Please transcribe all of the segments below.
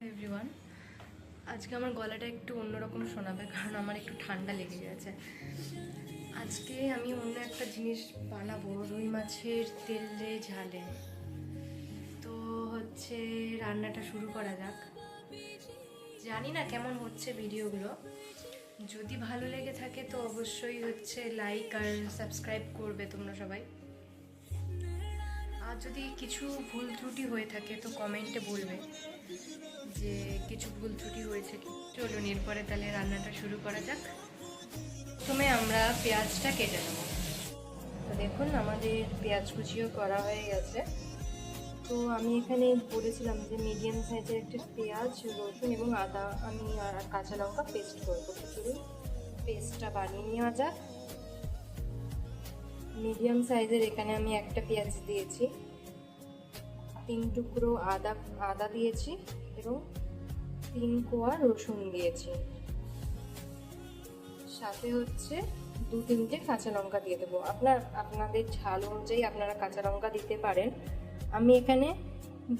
Everyone, আজকে আমার গলাটা একটু অন্যরকম শোনাবে কারণ আমার একটু ঠান্ডা লেগে গেছে। আজকে আমি অন্য একটা জিনিস বানাবো, রুই মাছের তেলে ঝালে। তো হচ্ছে রান্নাটা শুরু করা যাক। জানি না কেমন হচ্ছে ভিডিওগুলো। যদি ভালো লেগে থাকে তো অবশ্যই হচ্ছে লাইক আর সাবস্ক্রাইব করবে তোমরা সবাই। যদি কিছু ভুল ত্রুটি হয়ে থাকে তো কমেন্টে বলবে যে কিছু ভুল ত্রুটি হয়েছে কি চলুন এরপরে তাহলে রান্নাটা শুরু করা যাক। প্রথমে আমরা পেঁয়াজটা কেটে নেব। তো দেখুন, আমাদের পেঁয়াজ কুচিও করা হয়ে গেছে। তো আমি এখানে বলেছিলাম যে মিডিয়াম সাইজের একটা পেঁয়াজ, রসুন এবং আদা আমি আর কাঁচা লঙ্কা পেস্ট করব। তো পেস্টটা বানিয়ে নেওয়া যাক। মিডিয়াম সাইজের এখানে আমি একটা পেঁয়াজ দিয়েছি। তিন টুকরো আদা আদা দিয়েছি এবং তিন কোয়া রসুন দিয়েছি। সাথে হচ্ছে দু তিনটে কাঁচা লঙ্কা দিয়ে দেবো। আপনার, আপনাদের ঝাল অনুযায়ী আপনারা কাঁচা লঙ্কা দিতে পারেন। আমি এখানে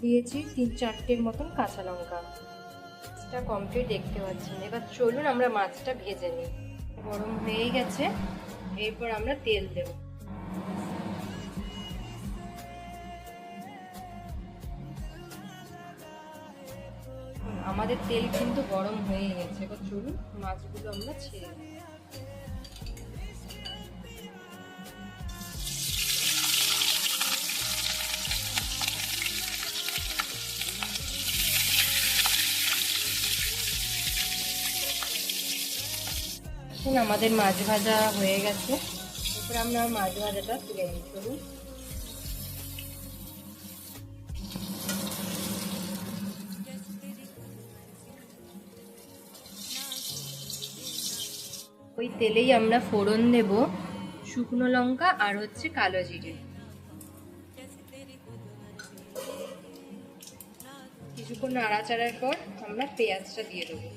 দিয়েছি তিন চারটের মতন কাঁচা লঙ্কা। মাছটা কমপ্লিট দেখতে পাচ্ছেন। এবার চলুন আমরা মাছটা ভেজে নিই। গরম হয়ে গেছে। এরপর আমরা তেল দেবো। আমাদের তেল কিন্তু গরম হয়ে গেছে এবার চলুন মাছগুলো আমরা ছেড়ে আমাদের মাছ ভাজা হয়ে গেছে। এরপর আমরা মাছ ভাজাটা তুলে নিই, চলুন। ওই তেলেই আমরা ফোড়ন দেব শুকনো লঙ্কা আর হচ্ছে কালো জিরে। কিছুক্ষণ নাড়াচাড়ার পর আমরা পেঁয়াজটা দিয়ে দেবো।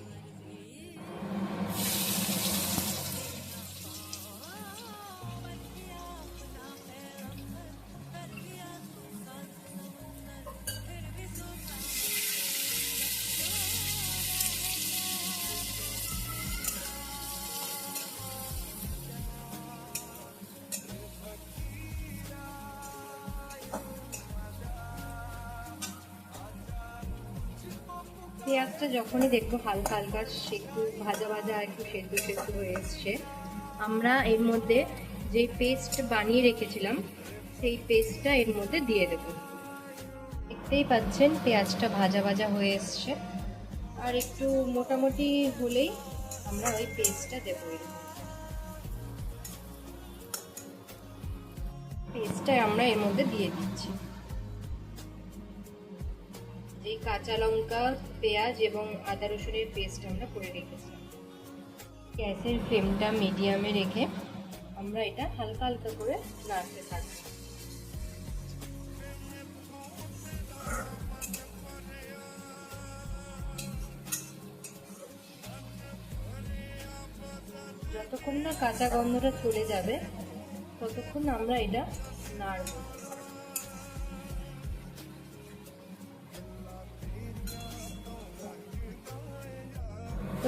পেঁয়াজটা যখনই দেখব হালকা হালকা একটু ভাজা ভাজা একটু সেদ্ধ সেদ্ধ হয়ে এসছে, আমরা এর মধ্যে যে পেস্ট বানিয়ে রেখেছিলাম, সেই পেস্টটা এর মধ্যে দিয়ে দেব। দেখতেই পাচ্ছেন পেঁয়াজটা ভাজা ভাজা হয়ে এসছে। আর একটু মোটামুটি হলেই আমরা ওই পেস্টটা দেবো। পেস্টটা আমরা এর মধ্যে দিয়ে দিচ্ছি। এই কাঁচা লঙ্কা, পেঁয়াজ এবং আদা রসুনের পেস্ট আমরা করে রেখেছি। গ্যাসের ফ্লেমটা মিডিয়ামে রেখে আমরা এটা হালকা হালকা করে নাড়তে থাকব। যতক্ষণ না কাঁচা গন্ধটা চলে যাবে, ততক্ষণ আমরা এটা নাড়ব।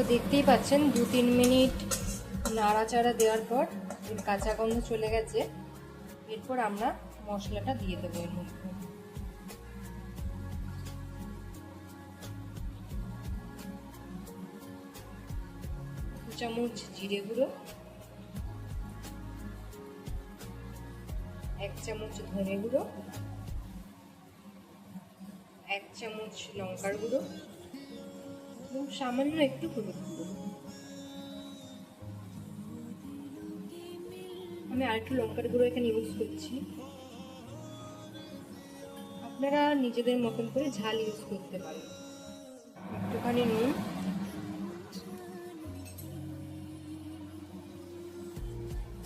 তো দেখতেই পাচ্ছেন, দু তিন মিনিট নাড়াচাড়া দেওয়ার পর এর কাঁচা গন্ধ চলে গেছে। এরপর আমরা মশলাটা দিয়ে দেবো এর মধ্যে। দু চামচ জিরে গুঁড়ো, এক চামচ ধনে গুঁড়ো, এক চামচ লঙ্কার গুঁড়ো এবং সামান্য একটু হলুদ গুঁড়ো। আমি আরেকটু লঙ্কার গুঁড়ো এখানে ইউজ করছি। আপনারা নিজেদের মতন করে ঝাল ইউজ করতে পারেন। একটুখানি নুন।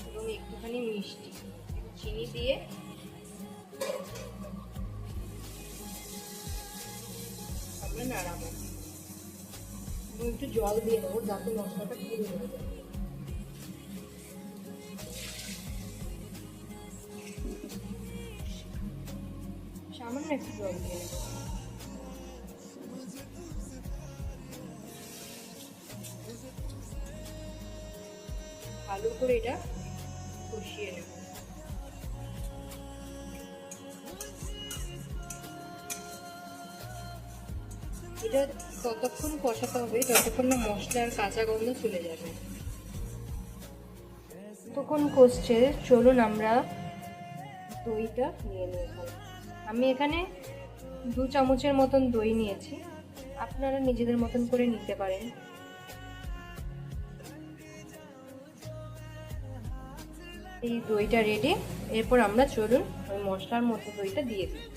এবং একটুখানি মিষ্টি। চিনি দিয়ে একটু জল দিয়ে দেবো যাতে মশলাটা ঘুরে যায়। সামান্য একটু জল দিয়ে দেবো করে এটা এটা ততক্ষণ কষাতে হবে, যতক্ষণ না মশলার কাঁচা গন্ধ চলে যাবে। তখন কষছে, চলুন আমরা দইটা নিয়ে নিই আমি এখানে দু চামচের মতন দই নিয়েছি। আপনারা নিজেদের মতন করে নিতে পারেন। এই দইটা রেডি এরপর আমরা চলুন ওই মশলার মধ্যে দইটা দিয়ে দিই।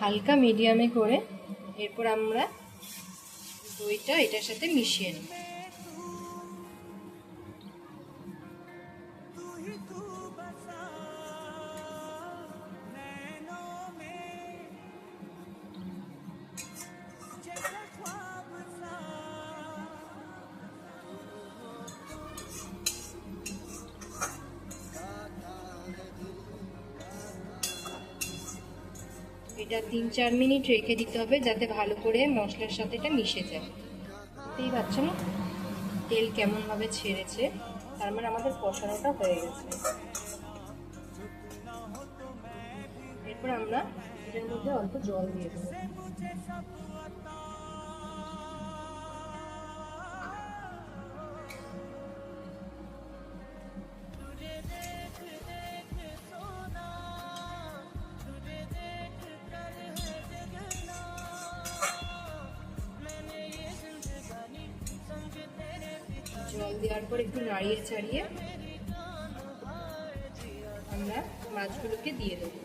হালকা মিডিয়ামে করে এরপর আমরা দইটা এটার সাথে মিশিয়ে নেব। এটা তিন, চার মিনিট রেখে দিতে হবে যাতে ভালো করে মশলার সাথে এটা মিশে যায়। বুঝতেই পারছেন তেল কেমনভাবে ছেড়েছে, তার মানে আমাদের কষানোটা হয়ে গেছে। এরপর আমরা এটার মধ্যে অল্প জল দিয়ে দেবো। জল দেওয়ার পর একটু নাড়িয়ে ছাড়িয়ে আমরা মাছগুলোকে দিয়ে দেবো।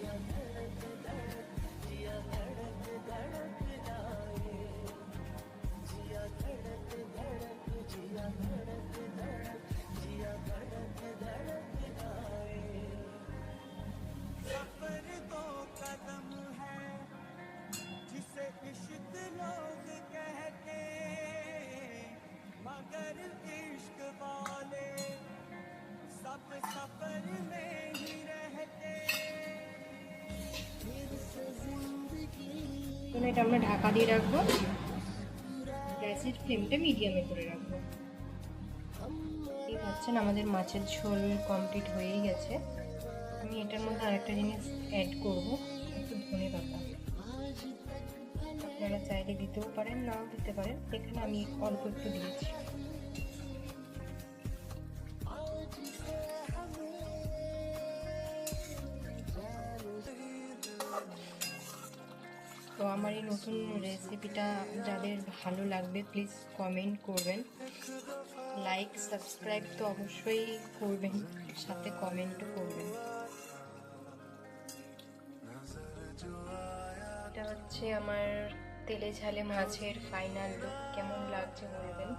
এটা আমরা ঢাকা দিয়ে রাখব। গ্যাসের ফ্লেমটা মিডিয়ামে করে রাখব। এই পাচ্ছেন আমাদের মাছের ঝোল কমপ্লিট হয়েই গেছে। আমি এটার মধ্যে আরেকটা জিনিস অ্যাড করব, একটু ধনে পাতা। আপনারা চাইলে দিতেও পারেন, নাও দিতে পারেন। এখানে আমি অল্প একটু দিয়েছি। তো আমার এই নতুন রেসিপিটা যাদের ভালো লাগবে প্লিজ কমেন্ট করবেন। লাইক সাবস্ক্রাইব তো অবশ্যই করবেন, সাথে কমেন্টও করবেন। এটা হচ্ছে আমার তেলে ঝালে মাছের ফাইনাল লুক কেমন লাগছে বলবেন?